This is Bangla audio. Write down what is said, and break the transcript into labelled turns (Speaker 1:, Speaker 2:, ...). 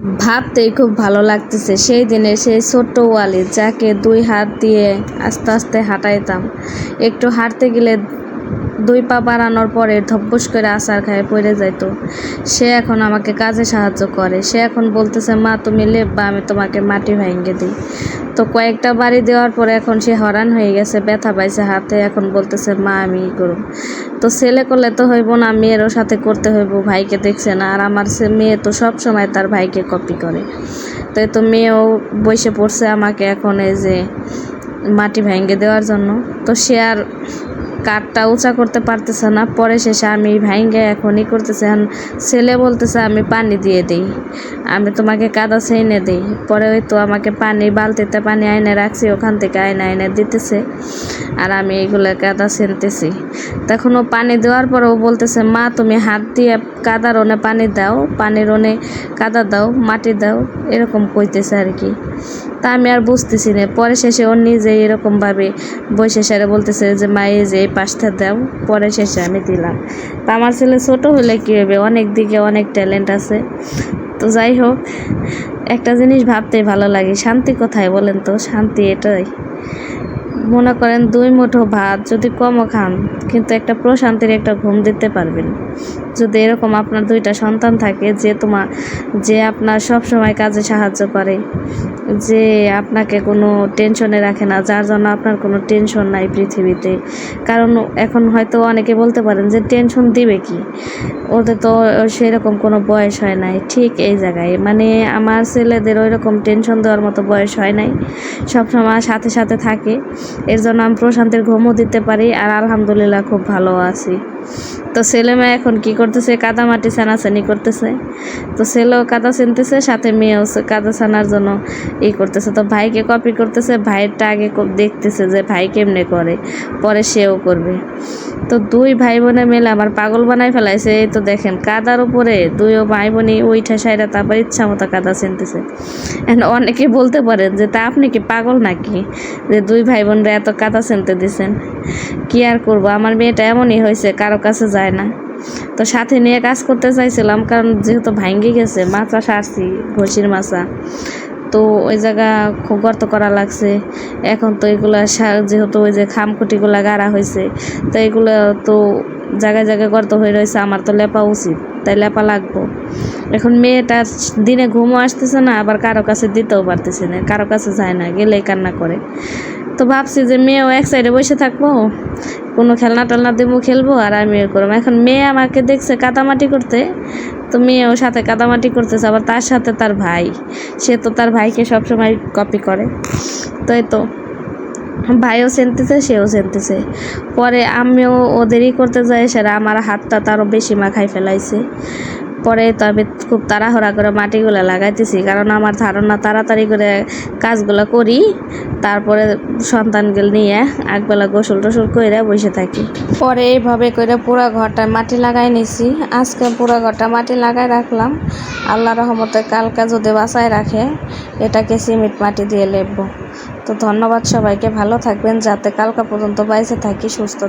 Speaker 1: ভাবতেই খুব ভালো লাগতেছে। সেই দিনে সেই ছোট্ট ওয়ালি যাকে দুই হাত দিয়ে আস্তে আস্তে হাঁটাইতাম, একটু হাঁটতে গেলে দুই পা বাড়ানোর পরে ধব্বস করে আচার খায়, পড়ে যাইতো। সে এখন আমাকে কাজে সাহায্য করে। সে এখন বলতেছে, মা, তুমি লেপবা, আমি তোমাকে মাটি ভাঙ্গে দিই। তো কয়েকটা বাড়ি দেওয়ার পরে এখন সে হরান হয়ে গেছে, ব্যথা পাইছে হাতে। এখন বলতেছে, মা, আমি ই করব। তো ছেলে করলে তো হইব না, মেয়েরও সাথে করতে হইব, ভাইকে দেখছে না। আর আমার সে মেয়ে তো সব সময় তার ভাইকে কপি করে। তো তো মেয়েও বসে পড়ছে আমাকে এখন এই যে মাটি ভেঙে দেওয়ার জন্য। তো সে আর কাঠটা উঁচা করতে পারতেছে না। পরে শেষে আমি ভাইঙ্গে এখনই করতেছে ছেলে বলতেছে, আমি পানি দিয়ে দিই। আমি তোমাকে কাদা এনে দিই। পরে ওই তো আমাকে পানি, বালতিতে পানি আইনে রাখছি, ওখান থেকে আইনে আইনে দিতেছে। আর আমি এইগুলো কাদা ছেনতেছি। তখন ও পানি দেওয়ার পর ও বলতেছে, মা, তুমি হাত দিয়ে কাদার ওনে পানি দাও, পানির ওনে কাদা দাও, মাটি দাও। এরকম কইতেছে আর কি। তা আমি আর বুঝতেছি না। পরে শেষে ও নিজে এরকমভাবে বসে সেরে বলতেছে যে, মা, এই যে পাশটা দাও, পরে শেষে আমি দিলাম। তা আমার ছেলে ছোটো হলে কী হবে? অনেক দিকে অনেক ট্যালেন্ট আছে। তো যাই হোক, একটা জিনিস ভাবতেই ভালো লাগে। শান্তি কোথায় বলেন তো? শান্তি এটাই। মনে করেন দুই মুঠো ভাত যদি কমও খান, কিন্তু একটা প্রশান্তির একটা ঘুম দিতে পারবেন। যদি এরকম আপনার দুইটা সন্তান থাকে, যে তোমার যে আপনার সব সময় কাজে সাহায্য করে, যে আপনাকে কোনো টেনশনে রাখে না, যার জন্য আপনার কোনো টেনশন নাই পৃথিবীতে। কারণ এখন হয়তো অনেকে বলতে পারেন যে টেনশন দিবে কি? ওদের তো সেরকম কোনো বয়স হয় নাই। ঠিক এই জায়গায়। মানে আমার ছেলেদের ওই রকম টেনশন দেওয়ার মতো বয়স হয় নাই। সবসময় সাথে সাথে থাকে। এর জন্য আমি প্রশান্তের ঘুমও দিতে পারি আর আলহামদুলিল্লাহ খুব ভালো আছি। তো ছেলে মেয়ে এখন কি করতেছে? কাদা মাটি ছানাছানি করতেছে। তো ছেলেও কাদা চিনতেছে সাথে মেয়েও কাদা ছানার জন্য ই করতেছে। তো ভাইকে কপি করতেছে, ভাইয়েরটা আগে দেখতেছে যে ভাই কেমনে করে, পরে সেও করবে। তো দুই ভাই বোনে মিলে আমার পাগল বানাই ফেলাইছে। এই তো দেখেন, কাদার উপরে দুই ভাই বোনই ওইটা সাইডা তারপর ইচ্ছা মতো কাদা চিনতেছে এখন অনেকে বলতে পারেন যে, তা আপনি কি পাগল নাকি? যে দুই ভাই বোনরা এত কাদা চিনতে দিছেন। কি আর করব? আমার মেয়েটা এমনই হয়েছে কারও কাছে যায় না। তো সাথে নিয়ে কাজ করতে চাইছিলাম, কারণ যেহেতু ভাঙ্গি গেছে মাছা সারছি ঘষির মাছা তো ওই জায়গা খুব গর্ত করা লাগছে। এখন তো এগুলা যেহেতু ওই যে খামখুটিগুলা গাড়া হয়েছে তো এগুলো তো জায়গায় জায়গায় গর্ত হয়ে রয়েছে, আমার তো লেপা উচিত, তাই লেপা লাগবো। এখন মেয়েটা দিনে ঘুমও আসতেছে না, আবার কারও কাছে দিতেও পারতেছে না, কারও কাছে যায় না, গেলেই কান্না করে। তো ভাবছি যে মেয়েও এক সাইডে বসে থাকব, কোনো খেলনা টেলনা দেবো, খেলব, আর আমি করব এখন মেয়ে আমাকে দেখছে কাদামাটি করতে, তো মেয়েও সাথে কাদামাটি করতেছে, আবার তার সাথে তার ভাই। সে তো তার ভাইকে সবসময় কপি করে। তো এই তো, ভাইও চেনতেছে, সেও চেনতেছে। পরে আমিও ওদেরই করতে যাই, সেরা আমার হাতটা তারও বেশি মাখাই ফেলাইছে। পরে তো আমি খুব তাড়াহুড়া করে মাটিগুলো লাগাইতেছি, কারণ আমার ধারণা তাড়াতাড়ি করে কাজগুলো করি, তারপরে সন্তানগুলো নিয়ে একবেলা গোসল টোসল করে বসে থাকি। পরে এইভাবে করে পুরো ঘরটা মাটি লাগাই নিছি। আজকে পুরো ঘরটা মাটি লাগাই রাখলাম। আল্লাহ রহমতে কালকে যদি বাঁচায় রাখে, এটাকে সিমেন্ট মাটি দিয়ে লেপবো। তো ধন্যবাদ সবাইকে, ভালো থাকবেন, যাতে কালকা পর্যন্ত বাইসে থাকি, সুস্থ